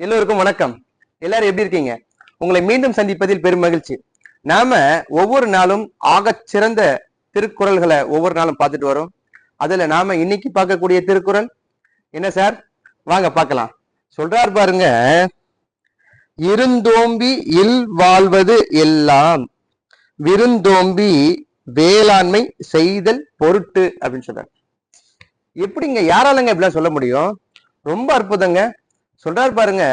எல்லோருக்கும் வணக்கம். எல்லாரும் எப்படி இருக்கீங்க? உங்களை மீண்டும் சந்திப்பதில் பெரும் மகிழ்ச்சி. நாம ஒவ்வொரு நாளும் ஆகச் சிறந்த திருக்குறள்களை ஒவ்வொரு நாளும் பார்த்துட்டு வரோம். அதுல நாம இன்னைக்கு பார்க்கக்கூடிய திருக்குறள் என்ன சார்? வாங்க பார்க்கலாம். சொல்றார் பாருங்க. இருந்தோம்பி இல் வாழ்வது எல்லாம் விருந்தோம்பி வேளாண்மை செய்தல் பொருட்டு அப்படின்னு சொல்றாரு. எப்படிங்க யாராலங்க இப்படிலாம் சொல்ல முடியும்? ரொம்ப அற்புதங்க. சொல்றாரு பாருங்க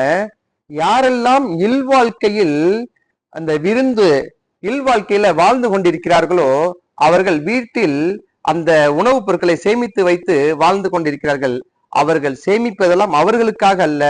யாரெல்லாம் இல்வாழ்க்கையில் அந்த விருந்து இல்வாழ்க்கையில வாழ்ந்து கொண்டிருக்கிறார்களோ அவர்கள் வீட்டில் அந்த உணவுப் பொருட்களை சேமித்து வைத்து வாழ்ந்து கொண்டிருக்கிறார்கள். அவர்கள் சேமிப்பதெல்லாம் அவர்களுக்காக அல்ல.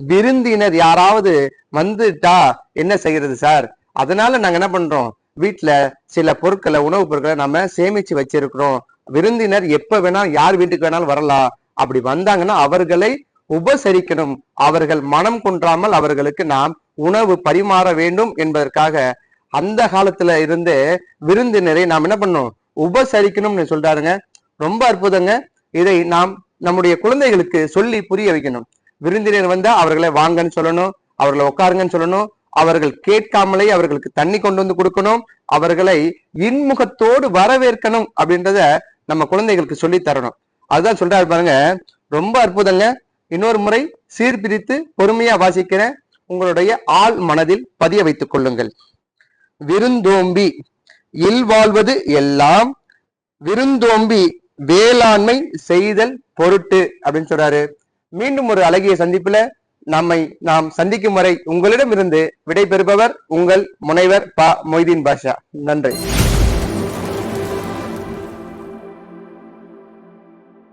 விருந்தினர் யாராவது வந்துட்டா என்ன செய்யறது சார்? அதனால நாங்க என்ன பண்றோம்? வீட்டுல சில பொருட்களை உணவுப் பொருட்களை நம்ம சேமிச்சு வச்சிருக்கிறோம். விருந்தினர் எப்ப வேணாலும் யார் வீட்டுக்கு வேணாலும் வரலாம். அப்படி வந்தாங்கன்னா அவர்களை உபசரிக்கணும். அவர்கள் மனம் குன்றாமல் அவர்களுக்கு நாம் உணவு பரிமாற வேண்டும் என்பதற்காக அந்த காலத்துல இருந்து விருந்தினரை நாம் என்ன பண்ணணும்? உபசரிக்கணும்னு சொல்றாருங்க. ரொம்ப அற்புதங்க. இதை நாம் நம்முடைய குழந்தைகளுக்கு சொல்லி புரிய வைக்கணும். விருந்தினர் வந்தா அவர்களை வாங்கன்னு சொல்லணும். அவர்களை உட்காருங்கன்னு சொல்லணும். அவர்கள் கேட்காமலே அவர்களுக்கு தண்ணி கொண்டு வந்து கொடுக்கணும். அவர்களை இன்முகத்தோடு வரவேற்கணும் அப்படின்றத நம்ம குழந்தைகளுக்கு சொல்லி தரணும். அதுதான் சொல்றாரு பாருங்க. ரொம்ப அற்புதங்க. இன்னொரு முறை சீர்பிரித்து பொறுமையா வாசிக்கிற உங்களுடைய ஆள் மனதில் பதிய வைத்துக் கொள்ளுங்கள். விருந்தோம்பி இல்வாழ்வது எல்லாம் விருந்தோம்பி வேளாண்மை செய்தல் பொருட்டு அப்படின்னு சொல்றாரு. மீண்டும் ஒரு அழகிய சந்திப்புல நம்மை நாம் சந்திக்கும் வரை உங்களிடமிருந்து விடைபெறுபவர் உங்கள் முனைவர் ப மொய்தீன் பாஷா. நன்றி.